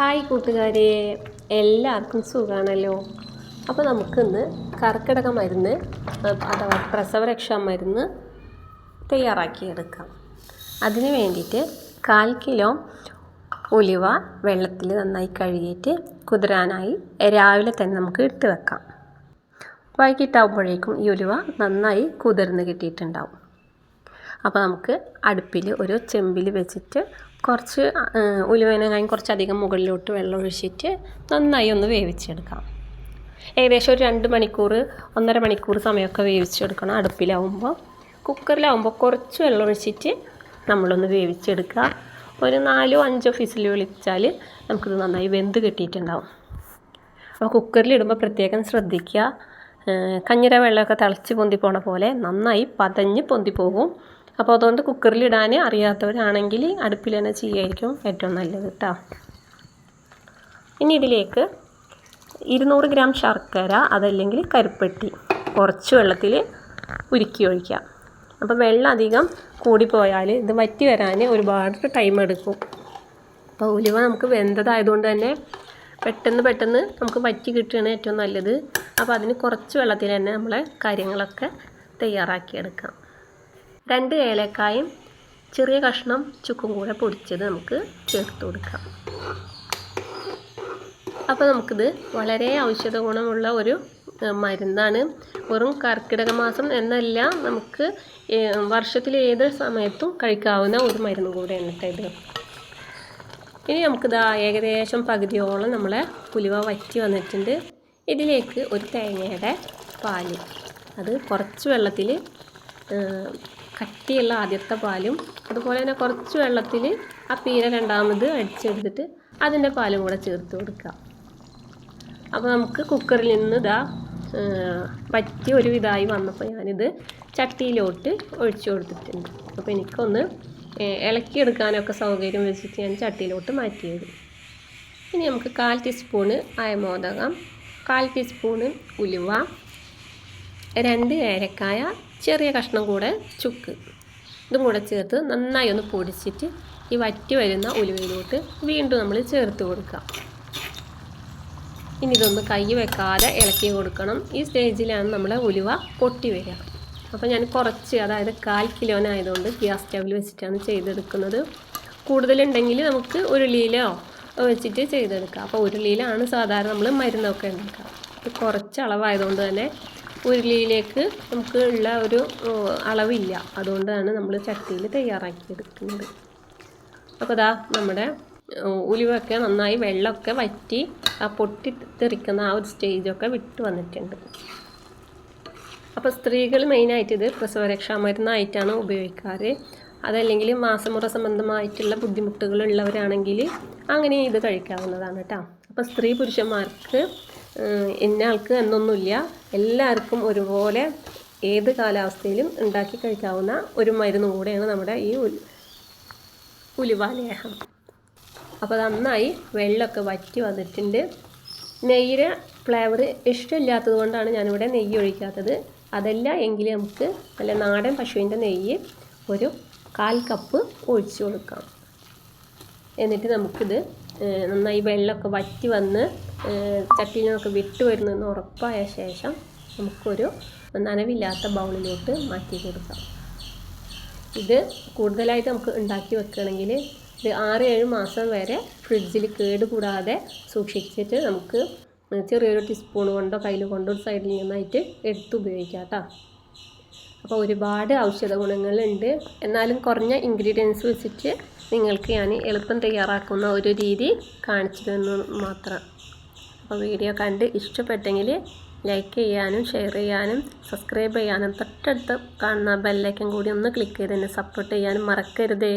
Hi കൂട്ടുകാരെ. എല്ലാവർക്കും സുഖമാണല്ലോ അപ്പോൾ നമുക്കിന്ന് കർക്കിടക മരുന്ന് അഥവാ പ്രസവരക്ഷാ മരുന്ന് തയ്യാറാക്കിയെടുക്കാം. അതിന് വേണ്ടിയിട്ട് കാൽ കിലോ ഉലുവ വെള്ളത്തിൽ നന്നായി കഴുകിയിട്ട് കുതിരാനായി രാവിലെ തന്നെ നമുക്ക് ഇട്ട് വെക്കാം. വൈകിട്ടാവുമ്പോഴേക്കും ഈ ഉലുവ നന്നായി കുതിർന്ന് കിട്ടിയിട്ടുണ്ടാവും. അപ്പോൾ നമുക്ക് അടുപ്പിൽ ഒരു ചെമ്പിൽ വെച്ചിട്ട് കുറച്ച് ഉലുവേനകായും കുറച്ചധികം മുകളിലോട്ട് വെള്ളം ഒഴിച്ചിട്ട് നന്നായി ഒന്ന് വേവിച്ചെടുക്കാം. ഏകദേശം ഒരു രണ്ട് മണിക്കൂർ ഒന്നര മണിക്കൂർ സമയമൊക്കെ വേവിച്ചെടുക്കണം അടുപ്പിലാവുമ്പോൾ. കുക്കറിലാവുമ്പോൾ കുറച്ച് വെള്ളം ഒഴിച്ചിട്ട് നമ്മളൊന്ന് വേവിച്ചെടുക്കുക. ഒരു നാലോ അഞ്ചോ ഫിസിൽ വിളിച്ചാൽ നമുക്കിത് നന്നായി വെന്ത് കിട്ടിയിട്ടുണ്ടാവും. അപ്പോൾ കുക്കറിലിടുമ്പോൾ പ്രത്യേകം ശ്രദ്ധിക്കുക. കഞ്ഞിര വെള്ളമൊക്കെ തിളച്ച് പൊന്തി പോണ പോലെ നന്നായി പതഞ്ഞ് പൊന്തി പോകും അപ്പോൾ അതുകൊണ്ട് കുക്കറിലിടാൻ അറിയാത്തവരാണെങ്കിൽ അടുപ്പിൽ തന്നെ ചെയ്യായിരിക്കും ഏറ്റവും നല്ലത് കേട്ടോ. ഇനി ഇതിലേക്ക് ഇരുന്നൂറ് ഗ്രാം ശർക്കര അതല്ലെങ്കിൽ കരുപ്പെട്ടി കുറച്ച് വെള്ളത്തിൽ ഉരുക്കി ഒഴിക്കാം. അപ്പോൾ വെള്ളം അധികം കൂടിപ്പോയാൽ ഇത് വറ്റി വരാൻ ഒരുപാട് ടൈം എടുക്കും. അപ്പോൾ ഉലുവ നമുക്ക് വെന്തതായതുകൊണ്ട് തന്നെ പെട്ടെന്ന് പെട്ടെന്ന് നമുക്ക് വറ്റി കിട്ടുകയാണ് ഏറ്റവും നല്ലത്. അപ്പോൾ അതിന് കുറച്ച് വെള്ളത്തിൽ തന്നെ നമ്മളെ കാര്യങ്ങളൊക്കെ തയ്യാറാക്കിയെടുക്കാം. രണ്ട് ഏലക്കായും ചെറിയ കഷ്ണം ചുക്കും കൂടെ പൊടിച്ചത് നമുക്ക് ചേർത്ത് കൊടുക്കാം. അപ്പോൾ നമുക്കിത് വളരെ ഔഷധ ഗുണമുള്ള ഒരു മരുന്നാണ്. വെറും കർക്കിടക മാസം എന്നല്ല നമുക്ക് വർഷത്തിൽ ഏത് സമയത്തും കഴിക്കാവുന്ന ഒരു മരുന്ന് കൂടെയാണ് ഇത്. ഇനി നമുക്കിത് ഏകദേശം പകുതിയോളം നമ്മളെ പുലിവ വറ്റി വന്നിട്ടുണ്ട്. ഇതിലേക്ക് ഒരു തേങ്ങയുടെ പാൽ അത് കുറച്ച് വെള്ളത്തിൽ കട്ടിയുള്ള ആദ്യത്തെ പാലും അതുപോലെ തന്നെ കുറച്ച് വെള്ളത്തിൽ ആ പീര രണ്ടാമത് അടിച്ചെടുത്തിട്ട് അതിന്റെ പാലും കൂടെ ചേർത്ത് കൊടുക്കുക. അപ്പോൾ നമുക്ക് കുക്കറിൽ നിന്ന് ഇതാ പറ്റി ഒരു വിധമായി വന്നപ്പോൾ ഞാനിത് ചട്ടിയിലോട്ട് ഒഴിച്ചു കൊടുത്തിട്ടുണ്ട്. അപ്പോൾ എനിക്കൊന്ന് ഇളക്കിയെടുക്കാനൊക്കെ സൗകര്യം വെച്ചിട്ട് ഞാൻ ചട്ടിയിലോട്ട് മാറ്റിയത്. ഇനി നമുക്ക് കാൽ ടീസ്പൂണ് അയമോദകം കാൽ ടീസ്പൂണ് ഉലുവ രണ്ട് ഏലക്കായ ചെറിയ കഷ്ണം കൂടെ ചുക്ക്. ഇതും കൂടെ ചേർത്ത് നന്നായി ഒന്ന് പൊടിച്ചിട്ട് ഈ വറ്റി വരുന്ന ഉലുവയിലോട്ട് വീണ്ടും നമ്മൾ ചേർത്ത് കൊടുക്കാം ഇനി ഇതൊന്ന് കൈ വെക്കാതെ ഇളക്കി കൊടുക്കണം. ഈ സ്റ്റേജിലാണ് നമ്മുടെ ഉലുവ പൊട്ടി വരിക. അപ്പോൾ ഞാൻ കുറച്ച് അതായത് കാൽ കിലോനായതുകൊണ്ട് ഗ്യാസ് സ്റ്റവിൽ വെച്ചിട്ടാണ് ചെയ്തെടുക്കുന്നത്. കൂടുതലുണ്ടെങ്കിൽ നമുക്ക് ഉരുളിയിലോ വെച്ചിട്ട് ചെയ്തെടുക്കാം. അപ്പോൾ ഉരുളിയിലാണ് സാധാരണ നമ്മൾ മരുന്നൊക്കെ ഉണ്ടാക്കുക. അപ്പോൾ കുറച്ച് അളവായതുകൊണ്ട് തന്നെ ഉരുളിയിലേക്ക് നമുക്ക് ഉള്ള ഒരു അളവില്ല. അതുകൊണ്ടാണ് നമ്മൾ ചട്ടിയിൽ തയ്യാറാക്കി എടുക്കുന്നത് അപ്പോൾ ഇതാ നമ്മുടെ ഉലുവൊക്കെ നന്നായി വെള്ളമൊക്കെ വറ്റി ആ പൊട്ടി തെറിക്കുന്ന ആ ഒരു സ്റ്റേജൊക്കെ വിട്ട് വന്നിട്ടുണ്ട്. അപ്പോൾ സ്ത്രീകൾ മെയിനായിട്ട് ഇത് പ്രസവരക്ഷാ മരുന്നായിട്ടാണ് ഉപയോഗിക്കാറ്. അതല്ലെങ്കിൽ മാസമുറ സംബന്ധമായിട്ടുള്ള ബുദ്ധിമുട്ടുകളുള്ളവരാണെങ്കിൽ അങ്ങനെ ഇത് കഴിക്കാവുന്നതാണ് കേട്ടോ. അപ്പോൾ സ്ത്രീ പുരുഷന്മാർക്ക് ഇന്ന ആൾക്ക് എന്നൊന്നുമില്ല. എല്ലാവർക്കും ഒരുപോലെ ഏത് കാലാവസ്ഥയിലും ഉണ്ടാക്കി കഴിക്കാവുന്ന ഒരു മരുന്ന് കൂടെയാണ് നമ്മുടെ ഈ ഉലുവാലേഹം. അപ്പോൾ നന്നായി വെള്ളമൊക്കെ വറ്റി വന്നിട്ടുണ്ട്. നെയ്യിലെ ഫ്ലേവർ ഇഷ്ടമില്ലാത്തത് കൊണ്ടാണ് ഞാനിവിടെ നെയ്യ് ഒഴിക്കാത്തത്. അതല്ല എങ്കിൽ നമുക്ക് നല്ല നാടൻ പശുവിന്റെ നെയ്യ് ഒരു കാൽ കപ്പ് ഒഴിച്ച് കൊടുക്കാം. എന്നിട്ട് നമുക്കിത് നന്നായി വെള്ളമൊക്കെ വറ്റി വന്ന് ചട്ടിയിൽ നിന്നൊക്കെ വിട്ട് വരുന്നതെന്ന് ഉറപ്പായ ശേഷം നമുക്കൊരു നനവില്ലാത്ത ബൗളിലോട്ട് മാറ്റി കൊടുക്കാം. ഇത് കൂടുതലായിട്ട് നമുക്ക് ഉണ്ടാക്കി വെക്കുകയാണെങ്കിൽ ഇത് ആറ് ഏഴ് മാസം വരെ ഫ്രിഡ്ജിൽ കേടുകൂടാതെ സൂക്ഷിച്ചിട്ട് നമുക്ക് ചെറിയൊരു ടീസ്പൂൺ കൊണ്ടോ കയ്യിൽ കൊണ്ടോ ഒരു സൈഡിൽ നിന്നായിട്ട് എടുത്ത് ഉപയോഗിക്കാം കേട്ടോ അപ്പോൾ ഒരുപാട് ഔഷധ ഗുണങ്ങളുണ്ട്. എന്നാലും കുറഞ്ഞ ഇൻഗ്രീഡിയൻസ് വെച്ചിട്ട് നിങ്ങൾക്ക് ഞാൻ എളുപ്പം തയ്യാറാക്കുന്ന ഒരു രീതി കാണിച്ചു തന്നു മാത്രം. അപ്പോൾ വീഡിയോ കണ്ട് ഇഷ്ടപ്പെട്ടെങ്കിൽ ലൈക്ക് ചെയ്യാനും ഷെയർ ചെയ്യാനും സബ്സ്ക്രൈബ് ചെയ്യാനും തൊട്ടടുത്ത് കാണുന്ന ബെല്ലൈക്കൻ കൂടി ഒന്ന് ക്ലിക്ക് ചെയ്ത് എന്നെ സപ്പോർട്ട് ചെയ്യാനും മറക്കരുതേ.